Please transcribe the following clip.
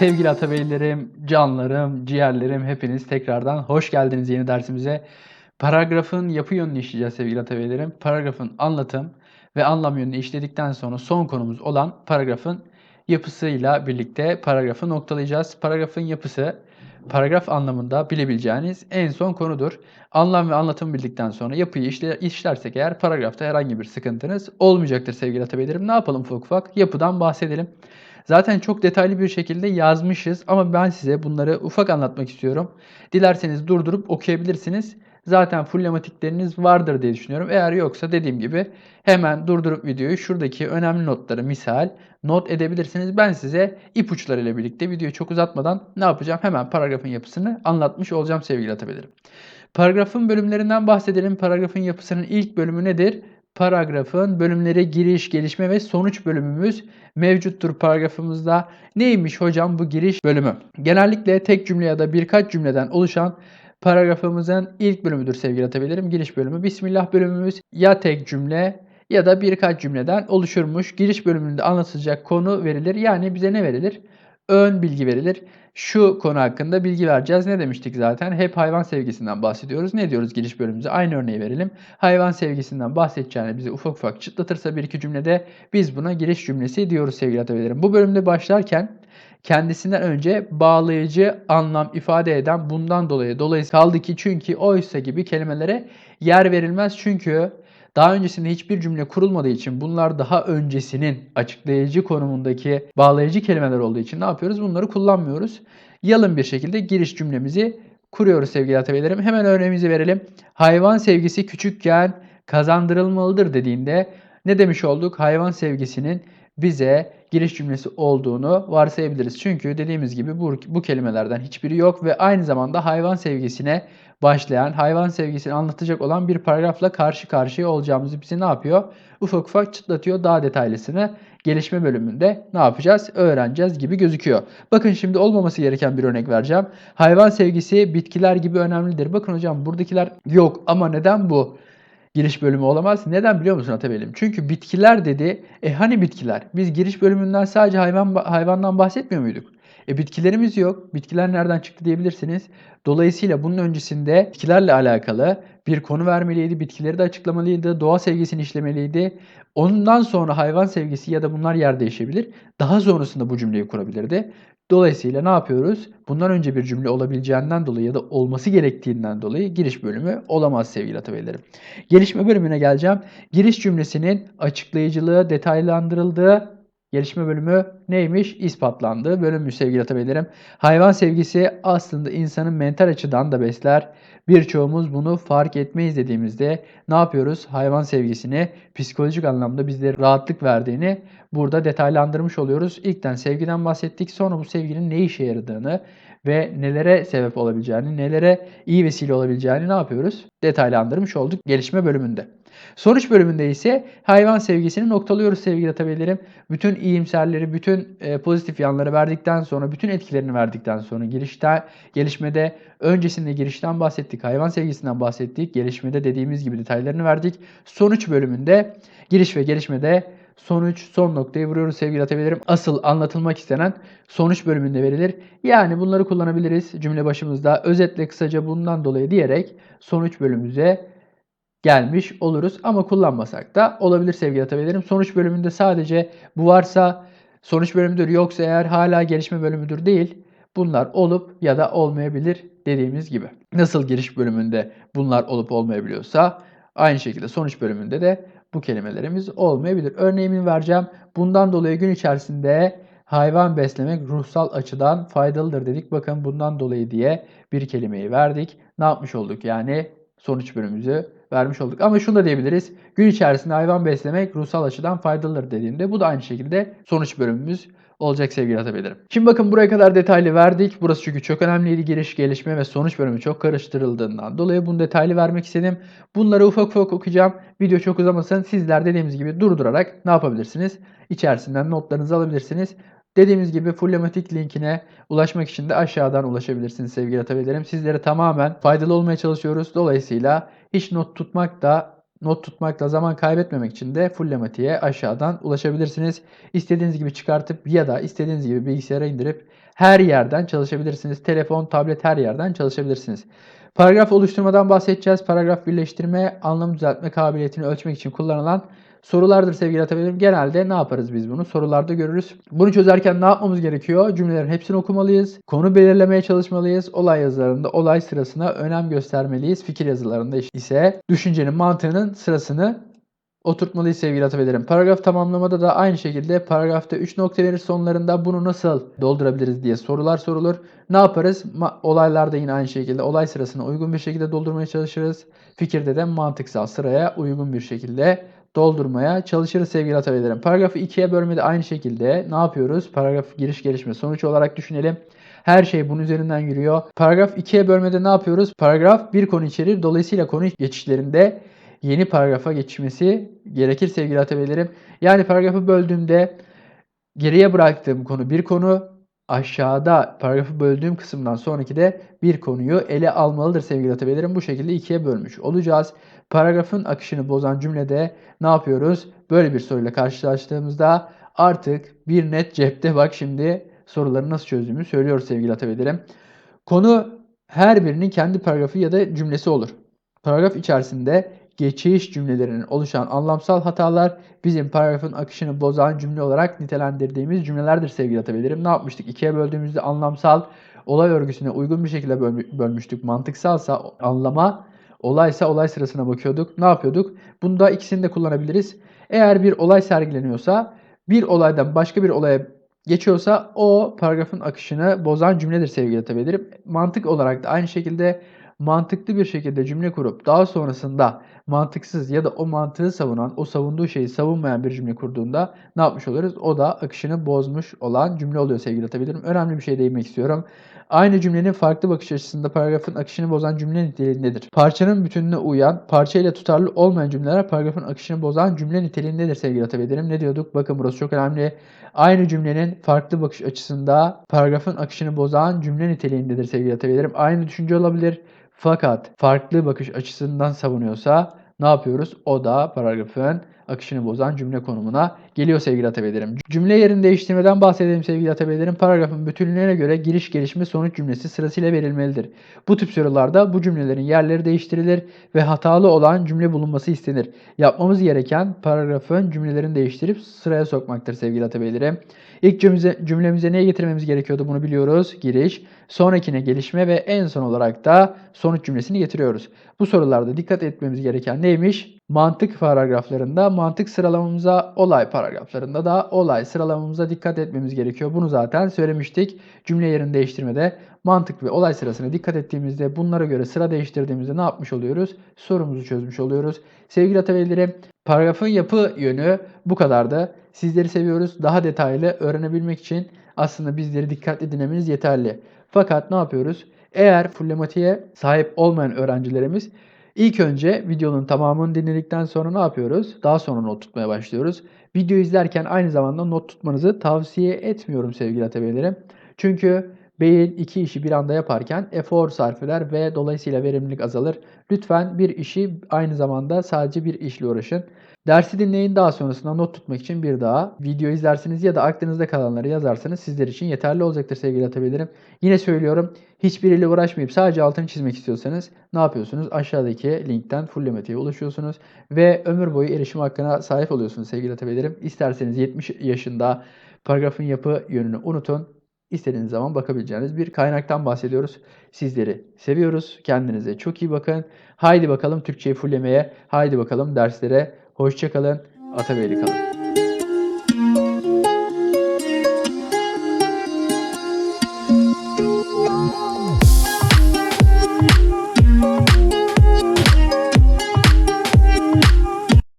Sevgili Atabeylerim, canlarım, ciğerlerim hepiniz tekrardan hoş geldiniz yeni dersimize. Paragrafın yapı yönünü işleyeceğiz sevgili Atabeylerim. Paragrafın anlatım ve anlam yönünü işledikten sonra son konumuz olan paragrafın yapısıyla birlikte paragrafı noktalayacağız. Paragrafın yapısı paragraf anlamında bilebileceğiniz en son konudur. Anlam ve anlatım bildikten sonra yapıyı işle, işlersek eğer paragrafta herhangi bir sıkıntınız olmayacaktır sevgili Atabeylerim. Ne yapalım ufak ufak? Yapıdan bahsedelim. Zaten çok detaylı bir şekilde yazmışız ama ben size bunları ufak anlatmak istiyorum. Dilerseniz durdurup okuyabilirsiniz. Zaten fullematikleriniz vardır diye düşünüyorum. Eğer yoksa dediğim gibi hemen durdurup videoyu şuradaki önemli notları misal not edebilirsiniz. Ben size ipuçlarıyla birlikte videoyu çok uzatmadan ne yapacağım? Hemen paragrafın yapısını anlatmış olacağım sevgili atabilirim. Paragrafın bölümlerinden bahsedelim. Paragrafın yapısının ilk bölümü nedir? Paragrafın bölümleri giriş, gelişme ve sonuç bölümümüz mevcuttur paragrafımızda. Neymiş hocam bu giriş bölümü? Genellikle tek cümle ya da birkaç cümleden oluşan paragrafımızın ilk bölümüdür sevgili atabilirim. Giriş bölümü. Bismillah bölümümüz ya tek cümle ya da birkaç cümleden oluşurmuş. Giriş bölümünde anlatılacak konu verilir. Yani bize ne verilir? Ön bilgi verilir. Şu konu hakkında bilgi vereceğiz. Ne demiştik zaten? Hep hayvan sevgisinden bahsediyoruz. Ne diyoruz giriş bölümümüze? Aynı örneği verelim. Hayvan sevgisinden bahsedeceğini bize ufak ufak çıtlatırsa bir iki cümlede biz buna giriş cümlesi diyoruz sevgili atabilirim. Bu bölümde başlarken kendisinden önce bağlayıcı anlam ifade eden bundan dolayı dolayısıyla kaldı ki çünkü oysa gibi kelimelere yer verilmez çünkü daha öncesinde hiçbir cümle kurulmadığı için bunlar daha öncesinin açıklayıcı konumundaki bağlayıcı kelimeler olduğu için ne yapıyoruz? Bunları kullanmıyoruz. Yalın bir şekilde giriş cümlemizi kuruyoruz sevgili atabeylerim. Hemen örneğimizi verelim. Hayvan sevgisi küçükken kazandırılmalıdır dediğinde ne demiş olduk? Hayvan sevgisinin bize giriş cümlesi olduğunu varsayabiliriz. Çünkü dediğimiz gibi bu, bu kelimelerden hiçbiri yok ve aynı zamanda hayvan sevgisine başlayan, hayvan sevgisini anlatacak olan bir paragrafla karşı karşıya olacağımızı bize ne yapıyor? Ufak ufak çıtlatıyor daha detaylısını. Gelişme bölümünde ne yapacağız? Öğreneceğiz gibi gözüküyor. Bakın şimdi olmaması gereken bir örnek vereceğim. Hayvan sevgisi bitkiler gibi önemlidir. Bakın hocam buradakiler yok ama neden bu? Giriş bölümü olamaz. Neden biliyor musun Atabeylim? Çünkü bitkiler dedi. E hani bitkiler? Biz giriş bölümünden sadece hayvan hayvandan bahsetmiyor muyduk? E bitkilerimiz yok. Bitkiler nereden çıktı diyebilirsiniz. Dolayısıyla bunun öncesinde bitkilerle alakalı bir konu vermeliydi. Bitkileri de açıklamalıydı. Doğa sevgisini işlemeliydi. Ondan sonra hayvan sevgisi ya da bunlar yer değişebilir. Daha sonrasında bu cümleyi kurabilirdi. Dolayısıyla ne yapıyoruz? Bundan önce bir cümle olabileceğinden dolayı ya da olması gerektiğinden dolayı giriş bölümü olamaz sevgili atabeylerim. Gelişme bölümüne geleceğim. Giriş cümlesinin açıklayıcılığı, detaylandırıldığı gelişme bölümü neymiş? İspatlandığı bölümmüş sevgili atabeylerim. Hayvan sevgisi aslında insanın mental açıdan da besler. Birçoğumuz bunu fark etmeyiz dediğimizde ne yapıyoruz? Hayvan sevgisini psikolojik anlamda bizlere rahatlık verdiğini burada detaylandırmış oluyoruz. İlkten sevgiden bahsettik. Sonra bu sevginin ne işe yaradığını ve nelere sebep olabileceğini, nelere iyi vesile olabileceğini ne yapıyoruz? Detaylandırmış olduk gelişme bölümünde. Sonuç bölümünde ise hayvan sevgisini noktalıyoruz sevgili atabeylerim. Bütün iyimserleri, bütün e, pozitif yanları verdikten sonra, bütün etkilerini verdikten sonra girişte, gelişmede öncesinde girişten bahsettik, hayvan sevgisinden bahsettik. Gelişmede dediğimiz gibi detaylarını verdik. Sonuç bölümünde giriş ve gelişmede sonuç, son noktayı vuruyoruz sevgili atabeylerim. Asıl anlatılmak istenen sonuç bölümünde verilir. Yani bunları kullanabiliriz cümle başımızda. Özetle kısaca bundan dolayı diyerek sonuç bölümümüze gelmiş oluruz. Ama kullanmasak da olabilir sevgili atabeylerim. Sonuç bölümünde sadece bu varsa sonuç bölümüdür yoksa eğer hala gelişme bölümüdür değil. Bunlar olup ya da olmayabilir dediğimiz gibi. Nasıl giriş bölümünde bunlar olup olmayabiliyorsa aynı şekilde sonuç bölümünde de bu kelimelerimiz olmayabilir. Örneğimi vereceğim. Bundan dolayı gün içerisinde hayvan beslemek ruhsal açıdan faydalıdır dedik. Bakın bundan dolayı diye bir kelimeyi verdik. Ne yapmış olduk? Yani sonuç bölümümüzü vermiş olduk. Ama şunu da diyebiliriz. Gün içerisinde hayvan beslemek ruhsal açıdan faydalıdır dediğimde bu da aynı şekilde sonuç bölümümüz olacak sevgili atabilirim. Şimdi bakın buraya kadar detaylı verdik. Burası çünkü çok önemliydi. Giriş, gelişme ve sonuç bölümü çok karıştırıldığından dolayı bunu detaylı vermek istedim. Bunları ufak ufak okuyacağım. Video çok uzamasın. Sizler dediğimiz gibi durdurarak ne yapabilirsiniz? İçerisinden notlarınızı alabilirsiniz. Dediğimiz gibi Fullematic linkine ulaşmak için de aşağıdan ulaşabilirsiniz sevgili atabilirim. Sizlere tamamen faydalı olmaya çalışıyoruz. Dolayısıyla hiç not tutmak da not tutmakla zaman kaybetmemek için de fullematiğe aşağıdan ulaşabilirsiniz. İstediğiniz gibi çıkartıp ya da istediğiniz gibi bilgisayara indirip her yerden çalışabilirsiniz. Telefon, tablet her yerden çalışabilirsiniz. Paragraf oluşturmadan bahsedeceğiz. Paragraf birleştirme, anlam düzeltme kabiliyetini ölçmek için kullanılan sorulardır sevgili atabilirim. Genelde ne yaparız biz bunu? Sorularda görürüz. Bunu çözerken ne yapmamız gerekiyor? Cümlelerin hepsini okumalıyız. Konu belirlemeye çalışmalıyız. Olay yazılarında olay sırasına önem göstermeliyiz. Fikir yazılarında ise düşüncenin mantığının sırasını oturtmalıyız sevgili atabilirim. Paragraf tamamlamada da aynı şekilde paragrafta 3 nokta verir sonlarında bunu nasıl doldurabiliriz diye sorular sorulur. Ne yaparız? Olaylarda yine aynı şekilde olay sırasına uygun bir şekilde doldurmaya çalışırız. Fikirde de mantıksal sıraya uygun bir şekilde doldurmaya çalışırız sevgili atabilirim. Paragrafı ikiye bölmede aynı şekilde ne yapıyoruz? Paragraf giriş gelişme sonuç olarak düşünelim. Her şey bunun üzerinden yürüyor. Paragraf 2'ye bölmede ne yapıyoruz? Paragraf bir konu içerir. Dolayısıyla konu geçişlerinde yeni paragrafa geçmesi gerekir sevgili atabilirim. Yani paragrafı böldüğümde geriye bıraktığım konu bir konu, aşağıda paragrafı böldüğüm kısımdan sonraki de bir konuyu ele almalıdır sevgili atabilirim. Bu şekilde ikiye bölmüş olacağız. Paragrafın akışını bozan cümlede ne yapıyoruz? Böyle bir soruyla karşılaştığımızda artık bir net cepte bak şimdi soruları nasıl çözdüğümü söylüyoruz sevgili atabilirim. Konu her birinin kendi paragrafı ya da cümlesi olur. Paragraf içerisinde geçiş cümlelerinin oluşan anlamsal hatalar bizim paragrafın akışını bozan cümle olarak nitelendirdiğimiz cümlelerdir sevgili atabilirim. Ne yapmıştık? İkiye böldüğümüzde anlamsal olay örgüsüne uygun bir şekilde bölmü- bölmüştük. Mantıksalsa anlama, olaysa olay sırasına bakıyorduk. Ne yapıyorduk? Bunda ikisini de kullanabiliriz. Eğer bir olay sergileniyorsa bir olaydan başka bir olaya geçiyorsa o paragrafın akışını bozan cümledir sevgili atabilirim. Mantık olarak da aynı şekilde mantıklı bir şekilde cümle kurup daha sonrasında mantıksız ya da o mantığı savunan, o savunduğu şeyi savunmayan bir cümle kurduğunda ne yapmış oluruz? O da akışını bozmuş olan cümle oluyor sevgili atabilirim. Önemli bir şey değinmek istiyorum. Aynı cümlenin farklı bakış açısında paragrafın akışını bozan cümle niteliğindedir. Parçanın bütününe uyan, parçayla tutarlı olmayan cümleler paragrafın akışını bozan cümle niteliğindedir sevgili atabilirim. Ne diyorduk? Bakın burası çok önemli. Aynı cümlenin farklı bakış açısında paragrafın akışını bozan cümle niteliğindedir sevgili atabilirim. Aynı düşünce olabilir. Fakat farklı bakış açısından savunuyorsa ne yapıyoruz? O da paragrafın akışını bozan cümle konumuna geliyor sevgili atabeylerim. Cümle yerini değiştirmeden bahsedelim sevgili atabeylerim. Paragrafın bütünlüğüne göre giriş, gelişme, sonuç cümlesi sırasıyla verilmelidir. Bu tip sorularda bu cümlelerin yerleri değiştirilir ve hatalı olan cümle bulunması istenir. Yapmamız gereken paragrafın cümlelerini değiştirip sıraya sokmaktır sevgili atabeylerim. İlk cümlemize, cümlemize neye getirmemiz gerekiyordu bunu biliyoruz. Giriş, sonrakine gelişme ve en son olarak da sonuç cümlesini getiriyoruz. Bu sorularda dikkat etmemiz gereken neymiş? Mantık paragraflarında mantık sıralamamıza, olay paragraflarında da olay sıralamamıza dikkat etmemiz gerekiyor. Bunu zaten söylemiştik. Cümle yerini değiştirmede mantık ve olay sırasına dikkat ettiğimizde bunlara göre sıra değiştirdiğimizde ne yapmış oluyoruz? Sorumuzu çözmüş oluyoruz. Sevgili atölyeleri paragrafın yapı yönü bu kadardı. Sizleri seviyoruz. Daha detaylı öğrenebilmek için aslında bizleri dikkatli dinlemeniz yeterli. Fakat ne yapıyoruz? Eğer fullematiğe sahip olmayan öğrencilerimiz ilk önce videonun tamamını dinledikten sonra ne yapıyoruz? Daha sonra not tutmaya başlıyoruz. Video izlerken aynı zamanda not tutmanızı tavsiye etmiyorum sevgili atölyeleri. Çünkü beyin iki işi bir anda yaparken efor sarf eder ve dolayısıyla verimlilik azalır. Lütfen bir işi aynı zamanda sadece bir işle uğraşın. Dersi dinleyin daha sonrasında not tutmak için bir daha video izlersiniz ya da aklınızda kalanları yazarsanız sizler için yeterli olacaktır sevgili atabilirim. Yine söylüyorum hiçbiriyle uğraşmayıp sadece altını çizmek istiyorsanız ne yapıyorsunuz? Aşağıdaki linkten fullematiğe ulaşıyorsunuz ve ömür boyu erişim hakkına sahip oluyorsunuz sevgili atabilirim. İsterseniz 70 yaşında paragrafın yapı yönünü unutun. İstediğiniz zaman bakabileceğiniz bir kaynaktan bahsediyoruz. Sizleri seviyoruz. Kendinize çok iyi bakın. Haydi bakalım Türkçeyi fullemeye. Haydi bakalım derslere. Hoşçakalın. Atabeyli kalın.